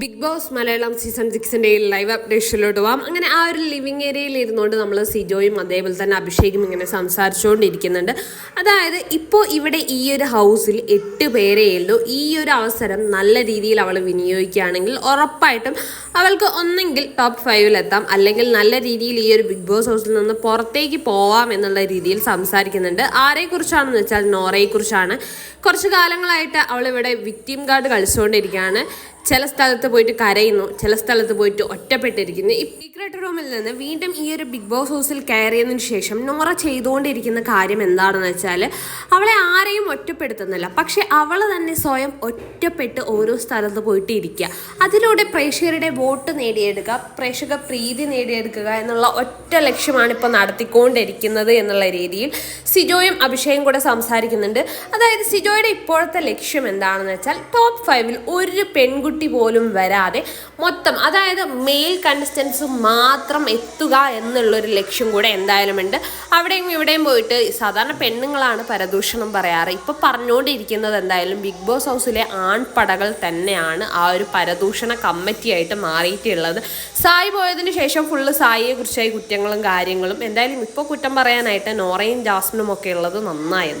Big Boss Malayalam season സിക്സിന്റെ live അപ്ഡേഷനിലോട്ട് പോവാം. അങ്ങനെ ആ ഒരു ലിവിങ് ഏരിയയിൽ ഇരുന്നുകൊണ്ട് നമ്മൾ സിജോയും അതേപോലെ തന്നെ അഭിഷേകും ഇങ്ങനെ സംസാരിച്ചുകൊണ്ടിരിക്കുന്നുണ്ട്. അതായത് ഇപ്പോൾ ഇവിടെ ഈ ഒരു ഹൗസിൽ എട്ട് പേരേ ഉള്ളൂ. ഈ ഒരു അവസരം നല്ല രീതിയിൽ അവൾ വിനിയോഗിക്കുകയാണെങ്കിൽ ഉറപ്പായിട്ടും അവൾക്ക് ഒന്നെങ്കിൽ ടോപ്പ് ഫൈവിലെത്താം അല്ലെങ്കിൽ നല്ല രീതിയിൽ ഈ ഒരു ബിഗ് ബോസ് ഹൗസിൽ നിന്ന് പുറത്തേക്ക് പോവാം എന്നുള്ള രീതിയിൽ സംസാരിക്കുന്നുണ്ട്. ആരെക്കുറിച്ചാണെന്ന് വെച്ചാൽ നോറയെക്കുറിച്ചാണ് കുറച്ച് കാലങ്ങളായിട്ട് അവളിവിടെ വിക്ടിം കാർഡ് കളിച്ചുകൊണ്ടിരിക്കുകയാണ്. ചില സ്ഥലത്ത് പോയിട്ട് കരയുന്നു ചില സ്ഥലത്ത് പോയിട്ട് ഒറ്റപ്പെട്ടിരിക്കുന്നു. ഈ സീക്രട്ട് റൂമിൽ നിന്ന് വീണ്ടും ഈ ഒരു ബിഗ് ബോസ് ഹൗസിൽ കയറിയതിന് ശേഷം നോറ ചെയ്തുകൊണ്ടിരിക്കുന്ന കാര്യം എന്താണെന്ന് വെച്ചാൽ അവളെ ആരെയും ഒറ്റപ്പെടുത്തുന്നില്ല. പക്ഷെ അവൾ തന്നെ സ്വയം ഒറ്റപ്പെട്ട് ഓരോ സ്ഥലത്ത് പോയിട്ട് ഇരിക്കുക അതിലൂടെ പ്രേക്ഷകരുടെ വോട്ട് നേടിയെടുക്കുക പ്രേക്ഷക പ്രീതി നേടിയെടുക്കുക എന്നുള്ള ഒറ്റ ലക്ഷ്യമാണ് ഇപ്പോൾ നടത്തിക്കൊണ്ടിരിക്കുന്നത് എന്നുള്ള രീതിയിൽ സിജോയും അഭിഷേകും കൂടെ സംസാരിക്കുന്നുണ്ട്. അതായത് സിജോയുടെ ഇപ്പോഴത്തെ ലക്ഷ്യം എന്താണെന്ന് വെച്ചാൽ ടോപ്പ് ഫൈവിൽ ഒരു പെൺകുട്ടി പോലും വരാതെ മൊത്തം അതായത് മെയിൽ കണ്ടസ്റ്റൻസ് മാത്രം എത്തുക എന്നുള്ളൊരു ലക്ഷ്യം കൂടെ എന്തായാലും ഉണ്ട് അവിടെയും ഇവിടെയും പോയിട്ട് സാധാരണ പെണ്ണുങ്ങളാണ് പരദൂഷണം പറയാറ്. ഇപ്പോൾ പറഞ്ഞുകൊണ്ടിരിക്കുന്നത് എന്തായാലും ബിഗ് ബോസ് ഹൗസിലെ ആൺപടകൾ തന്നെയാണ് ആ ഒരു പരദൂഷണ കമ്മിറ്റിയായിട്ട് മാറിയിട്ടുള്ളത്. സായി പോയതിന് ശേഷം ഫുള്ള് സായിയെ കുറിച്ചായി കുറ്റങ്ങളും കാര്യങ്ങളും. എന്തായാലും ഇപ്പോൾ കുറ്റം പറയാനായിട്ട് നോറയും ജാസ്മിനും ഒക്കെ ഉള്ളത് നന്നായത്